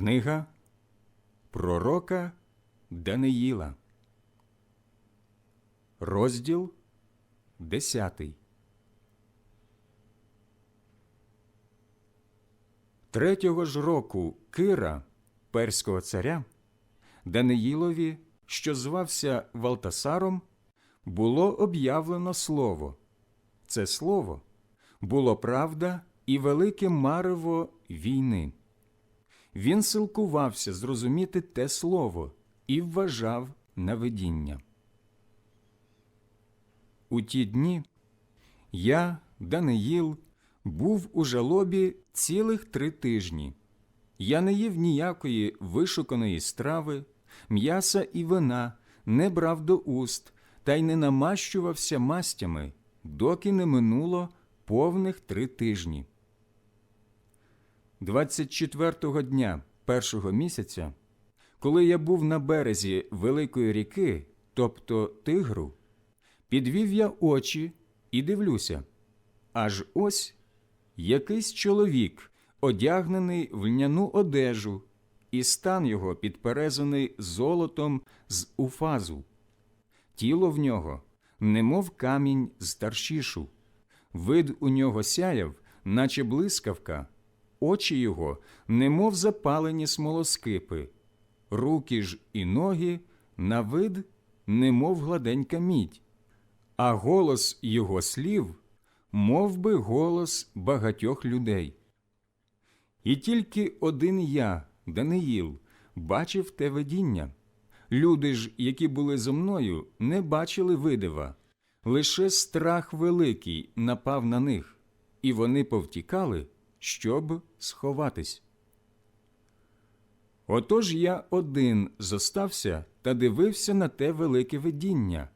Книга Пророка Даниїла, розділ 10. Третього ж року Кира, перського царя, Даниїлові, що звався Валтасаром, було об'явлено слово. Це слово було правда і велике марево війни. Він силкувався зрозуміти те слово і вважав на видіння. У ті дні я, Даниїл, був у жалобі цілих три тижні. Я не їв ніякої вишуканої страви, м'яса і вина не брав до уст та й не намащувався мастями, доки не минуло повних три тижні. 24-го дня першого місяця, коли я був на березі Великої ріки, тобто Тигру, підвів я очі і дивлюся. Аж ось якийсь чоловік, одягнений в льняну одежу, і стан його підперезаний золотом з уфазу. Тіло в нього, немов камінь з таршішу, вид у нього сяяв, наче блискавка, очі його, немов запалені смолоскипи, руки ж і ноги на вид, немов гладенька мідь, а голос його слів, мов би голос багатьох людей. І тільки один я, Даниїл, бачив те видіння. Люди ж, які були зо мною, не бачили видива. Лише страх великий напав на них, і вони повтікали, щоб сховатись. Отож я один зостався та дивився на те велике видіння,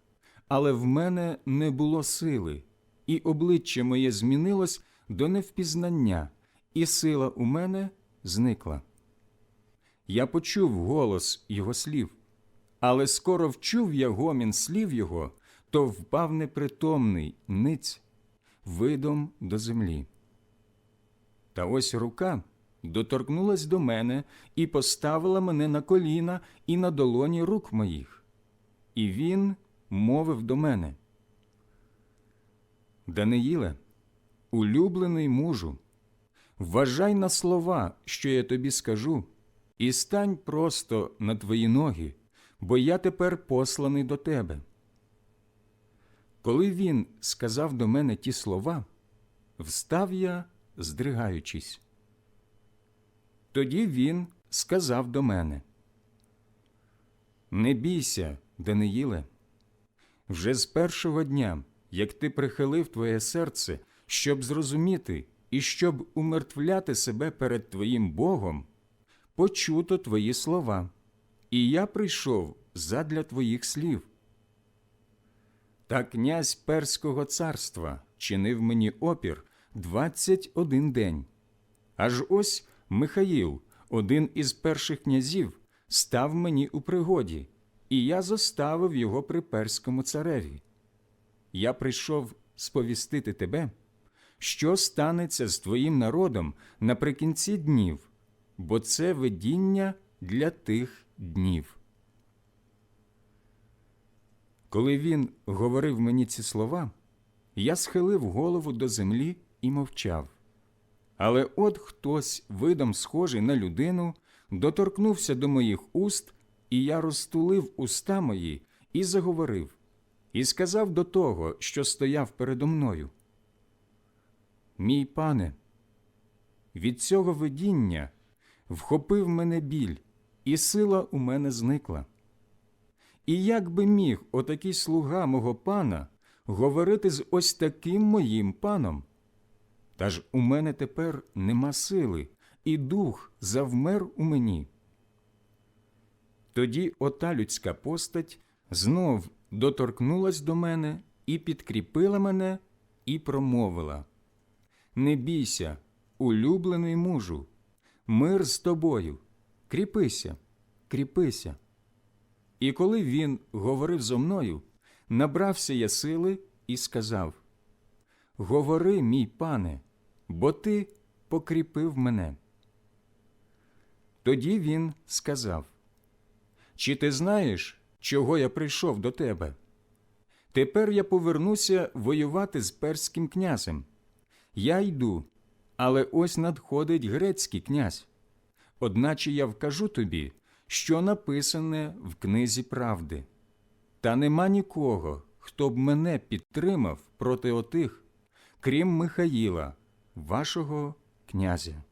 але в мене не було сили, і обличчя моє змінилось до невпізнання, і сила у мене зникла. Я почув голос його слів, але скоро вчув я гомін слів його, то впав непритомний ниць видом до землі. Та ось рука доторкнулась до мене і поставила мене на коліна і на долоні рук моїх. І він мовив до мене. Даниїле, улюблений мужу, вважай на слова, що я тобі скажу, і стань просто на твої ноги, бо я тепер посланий до тебе. Коли він сказав до мене ті слова, встав я, здригаючись. Тоді він сказав до мене: Не бійся, Даниїле, вже з першого дня, як ти прихилив твоє серце, щоб зрозуміти і щоб умертвляти себе перед твоїм Богом, почуто твої слова, і я прийшов задля твоїх слів. Та князь Перського царства чинив мені опір двадцять один день. Аж ось Михаїл, один із перших князів, став мені у пригоді, і я зоставив його при перському цареві. Я прийшов сповістити тебе, що станеться з твоїм народом наприкінці днів, бо це видіння для тих днів. Коли він говорив мені ці слова, я схилив голову до землі і мовчав. Але от хтось, видом схожий на людину, доторкнувся до моїх уст, і я розтулив уста мої і заговорив, і сказав до того, що стояв передо мною. Мій пане, від цього видіння вхопив мене біль, і сила у мене зникла. І як би міг отакий слуга мого пана говорити з ось таким моїм паном? Та ж у мене тепер нема сили, і дух завмер у мені. Тоді ота людська постать знов доторкнулась до мене і підкріпила мене, і промовила Не бійся, улюблений мужу, мир з тобою, кріпися, кріпися. І коли він говорив зо мною, набрався я сили і сказав Говори, мій пане, бо ти покріпив мене. Тоді він сказав Чи ти знаєш, чого я прийшов до тебе? Тепер я повернуся воювати з перським князем. Я йду, але ось надходить грецький князь. Одначе я вкажу тобі, що написане в книзі правди. Та нема нікого, хто б мене підтримав проти отих, крім Михаїла, вашого князя.